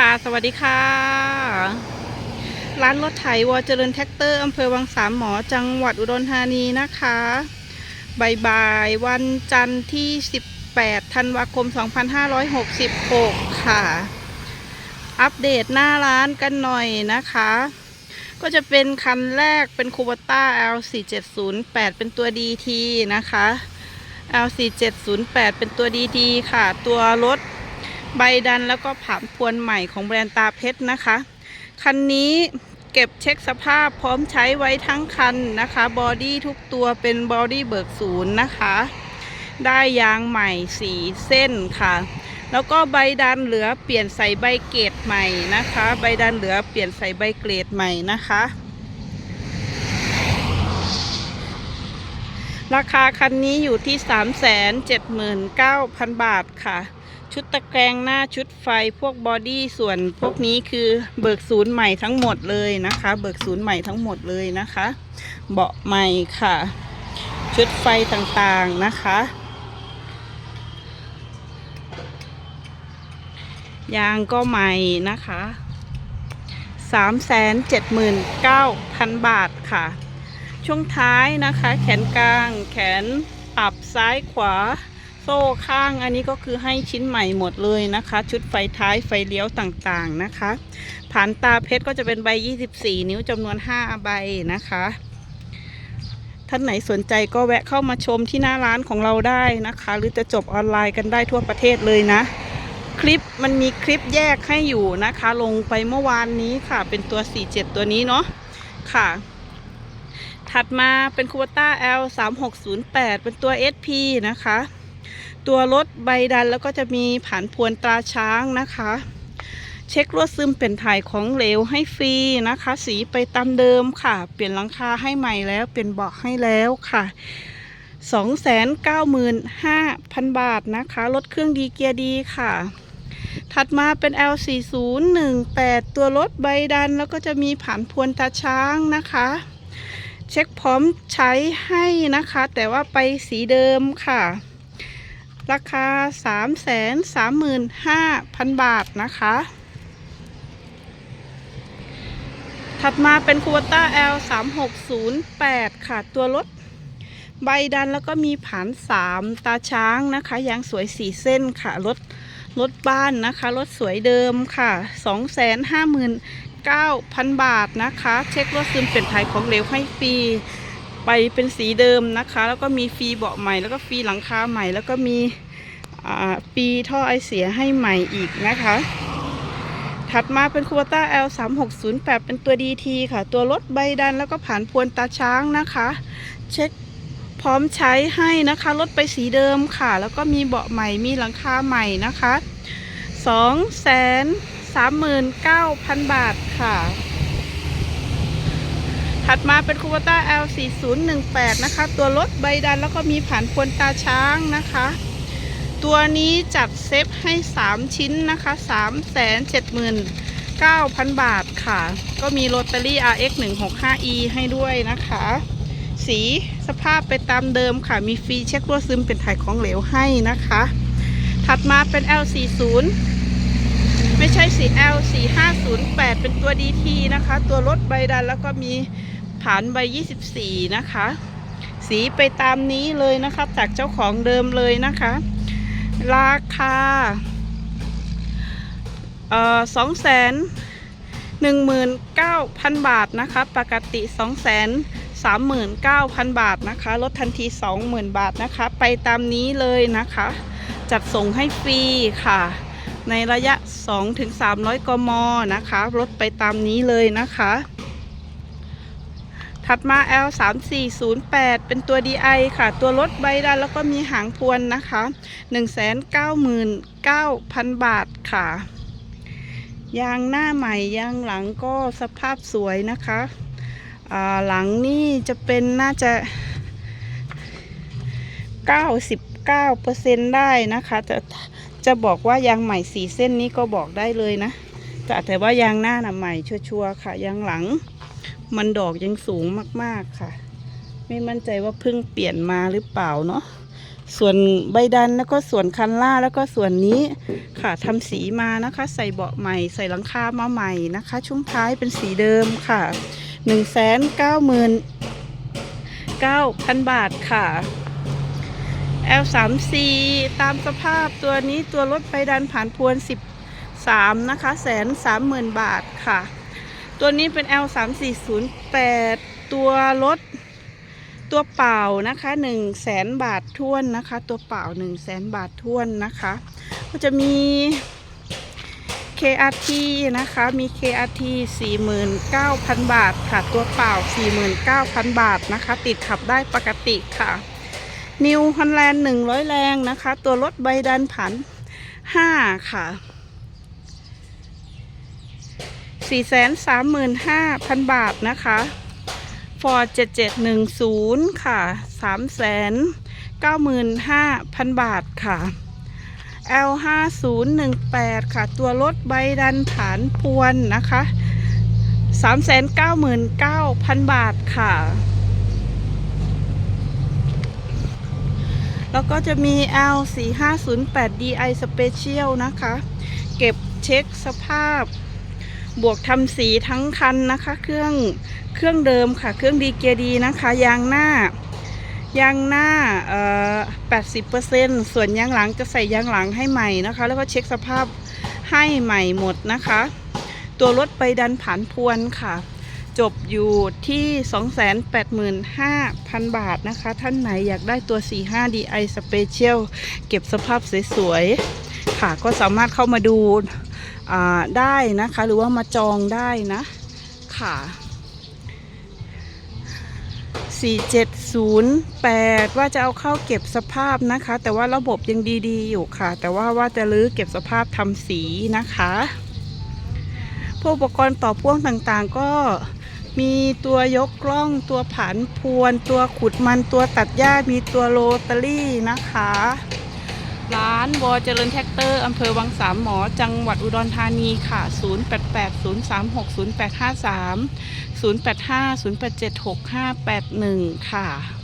ค่ะ สวัสดีค่ะ ร้านรถไถวอเจริญแท็กเตอร์อำเภอวังสามหมอจังหวัดอุดรธานีนะคะบ่ายๆวันจันทร์ที่ 18 ธันวาคม 2566 ค่ะ อัปเดตหน้าร้านกันหน่อยนะคะ ก็จะเป็นคันแรกเป็นคูบต้า L4708 เป็นตัว DT นะคะ L4708 เป็นตัว DT ค่ะ ตัวรถ ใบดันแล้วก็ผามพวนใหม่ของแบรนด์ตาเพชรนะคะ คันนี้เก็บเช็คสภาพพร้อมใช้ไว้ทั้งคันนะคะ บอดี้ทุกตัวเป็นบอดี้เบิกศูนย์นะคะ ได้ยางใหม่สีเส้นค่ะ แล้วก็ใบดันเหลือเปลี่ยนใส่ใบเกรดใหม่นะคะ ใบดันเหลือเปลี่ยนใส่ใบเกรดใหม่นะคะ ราคาคันนี้อยู่ที่ 379,000 บาทค่ะ ชุดตะแกรงหน้าชุดไฟพวกบอดี้ส่วนพวกนี้คือเบิกศูนย์ใหม่ทั้งหมดเลยนะคะ เบิกศูนย์ใหม่ทั้งหมดเลยนะคะ เบาะใหม่ค่ะ ชุดไฟต่างๆนะคะ ยางก็ใหม่นะคะ379,000บาทค่ะ ช่วงท้ายนะคะ แขนกลางแขนปรับซ้ายขวา โซ่ข้างอันนี้ก็คือให้ชิ้นใหม่หมดเลยนะคะ ชุดไฟท้ายไฟเลี้ยวต่างๆนะคะผ่านตาเพชรก็จะเป็นใบ 24 นิ้วจำนวน 5 ใบนะคะท่านไหนสนใจก็แวะเข้ามาชมที่หน้าร้านของเราได้นะคะ หรือจะจบออนไลน์กันได้ทั่วประเทศเลยนะ คลิปมันมีคลิปแยกให้อยู่นะคะ ลงไปเมื่อวานนี้ค่ะ เป็นตัว 47 ตัวนี้เนาะค่ะ ถัดมาเป็นคู b ต้า L 3 6 0 8เป็นตัว SP นะคะ ตัวรถใบดันแล้วก็จะมีผ่านพวนตราช้างนะคะ เช็ครวซึมเป็นถ่ายของเหลวให้ฟรีนะคะ สีไปตามเดิมค่ะ เปลี่ยนหลังคาให้ใหม่แล้วเปลี่ยนเบาะให้แล้วค่ะ295,000 บาทนะคะ รถเครื่องดีเกียร์ดีค่ะ ถัดมาเป็น L4018 ตัวรถใบดันแล้วก็จะมีผ่านพวนตาช้างนะคะ เช็คพร้อมใช้ให้นะคะ แต่ว่าไปสีเดิมค่ะ ราคา 335,000 บาทนะคะ ถัดมาเป็นคู b ต้า L 3 6 0 8 ค่ะ ตัวรถใบดันแล้วก็มีผาน 3 ตาช้างนะคะยางสวย 4 เส้นค่ะ รถรถบ้านนะคะ รถสวยเดิมค่ะ 259,000 บาทนะคะ เช็ครถซึมเปลี่ยนถ่ายของเหลวให้ฟรี ไปเป็นสีเดิมนะคะ แล้วก็มีฟรีเบาะใหม่ แล้วก็ฟรีหลังคาใหม่ แล้วก็มีฟรีท่อไอเสียให้ใหม่อีกนะคะ ถัดมาเป็นคู b ต้า L 3 6 0 8เป็นตัว DT ค่ะ ตัวรถใบดันแล้วก็ผ่านพวนตาช้างนะคะ เช็คพร้อมใช้ให้นะคะรถไปสีเดิมค่ะ แล้วก็มีเบาะใหม่มีหลังคาใหม่นะคะ 2 3 9 0 0 0 บาทค่ะ ถัดมาเป็นคู b ต้า L 4 0 1 8 นะคะ ตัวรถใบดันแล้วก็มีผ่านพวนตาช้างนะคะ ตัวนี้จัดเซฟให้ 3 ชิ้นนะคะ 3 7 9 0 0 0 บาทค่ะ ก็มีโรตารี่ RX 165E ให้ด้วยนะคะ สีสภาพไปตามเดิมค่ะ มีฟรีเช็ครั่วซึมเป็นถ่ายของเหลวให้นะคะ ถัดมาเป็น L40 ไม่ใช่สี L4508 เป็นตัว DT นะคะ ตัวรถใบดันแล้วก็มี ผ่านใบ 24 นะคะ สีไปตามนี้เลยนะครับจากเจ้าของเดิมเลยนะคะ ราคาเอ่อสองแสนหนึ่งหมื่นเก้าพันบาทนะคะ ปกติสองแสนสามหมื่นเก้าพันบาทนะคะลดทันทีสองหมื่นบาทนะคะ ไปตามนี้เลยนะคะ จัดส่งให้ฟรีค่ะ ในระยะ 2-300 กมนะคะลดไปตามนี้เลยนะคะ ถัดมา L 3 4 0 8เป็นตัว DI ค่ะ ตัวรถใบดันแล้วก็มีหางพวนนะคะ 199,000 บาทค่ะ ยางหน้าใหม่ยางหลังก็สภาพสวยนะคะหลังนี่จะเป็นน่าจะ 99%ได้นะคะ จะจะบอกว่ายางใหม่สีเส้นนี้ก็บอกได้เลยนะ แต่แต่ว่ายางหน้าน่ะใหม่ชัวร์ๆค่ะ ยางหลัง มันดอกยังสูงมากๆค่ะ ไม่มั่นใจว่าเพิ่งเปลี่ยนมาหรือเปล่าเนาะส่วนใบดันแล้วก็ส่วนคันล่าแล้วก็ส่วนนี้ค่ะทำสีมานะคะ ใส่เบาะใหม่ใส่หลังคามาใหม่นะคะ ช่วงท้ายเป็นสีเดิมค่ะ1นึ่งแสนเก้าหมื่นเก้าพันบาทค่ะ L3C ตามสภาพตัวนี้ตัวรถใบดันผ่านพวน 13 นะคะแสนสามหมื่นบาทค่ะ ตัวนี้เป็น L3408 ตัวรถตัวเปล่านะคะ1 0 0 0 0แสนบาทท้วนนะคะ ตัวเปล่า 1 0 0 0 0แสนบาทท้วนนะคะ ก็จะมี KRT นะคะ มี KRT 49,000 บาทค่ะ ตัวเปล่า 49,000 บาทนะคะ ติดขับได้ปกติค่ะนิวฮอนแลนด์100 แรงนะคะ ตัวรถใบดันผัน 5 ค่ะ 435,000 บาทนะคะ Ford 7710 ค่ะ 395,000 บาทค่ะ L 5018 ค่ะ ตัวรถใบดันฐานพวนนะคะ 399,000 บาทค่ะ แล้วก็จะมี L 4508 DI Special นะคะ เก็บเช็คสภาพ บวกทำสีทั้งคันนะคะ เครื่องเครื่องเดิมค่ะ เครื่องดีเกียดีนะคะ ยางหน้ายางหน้าเอ่อ80%ส่วนยางหลังจะใส่ยางหลังให้ใหม่นะคะ แล้วก็เช็คสภาพให้ใหม่หมดนะคะ ตัวรถไปดันผันพวนค่ะ จบอยู่ที่ 285,000 บาทนะคะ ท่านไหนอยากได้ตัว 45 DI Special เก็บสภาพสวยๆ ค่ะ ก็สามารถเข้ามาดู ได้นะคะ หรือว่ามาจองได้นะค่ะ 4708 ว่าจะเอาเข้าเก็บสภาพนะคะ แต่ว่าระบบยังดีๆ อยู่ค่ะ แต่ว่าว่าจะรื้อเก็บสภาพทำสีนะคะพวกอุปกรณ์ต่อพ่วงต่างๆ ก็มีตัวยกกล้องตัวผันพวน ตัวขุดมันตัวตัดหญ้ามีตัวโรตารี่นะคะ ร้านวอเจริญแท็กเตอร์อำเภอวังสามหมอ จังหวัดอุดรธานีค่ะ 0880360853 085 087 6581 ค่ะ